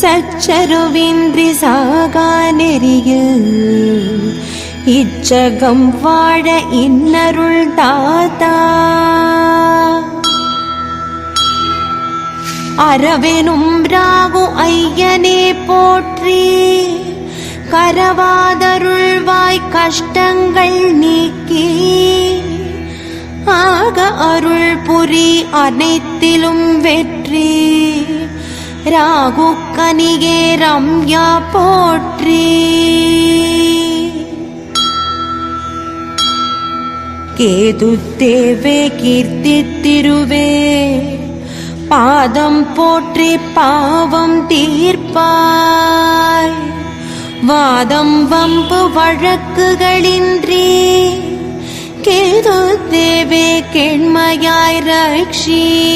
சச்சருவின்றி சாகா நெறியில் இச்சகம் வாழ இன்னருள் தாத்தா. அரவெனும் ராகு ஐயனே போற்றி கரவாதருள்வாய் கஷ்டங்கள் நீக்கி ஆக அருள் புரி அனைத்திலும் வெற்றி. ராகு கனிகே ரம்யா போற்றி. கேது தேவே கீர்த்தி திருவே பாதம் போற்றி பாவம் தீர்ப்பாய். வாதம் வம்பு வழக்குகளின்றி. கேது தேவே கெண்மையாய் ரக்ஷீ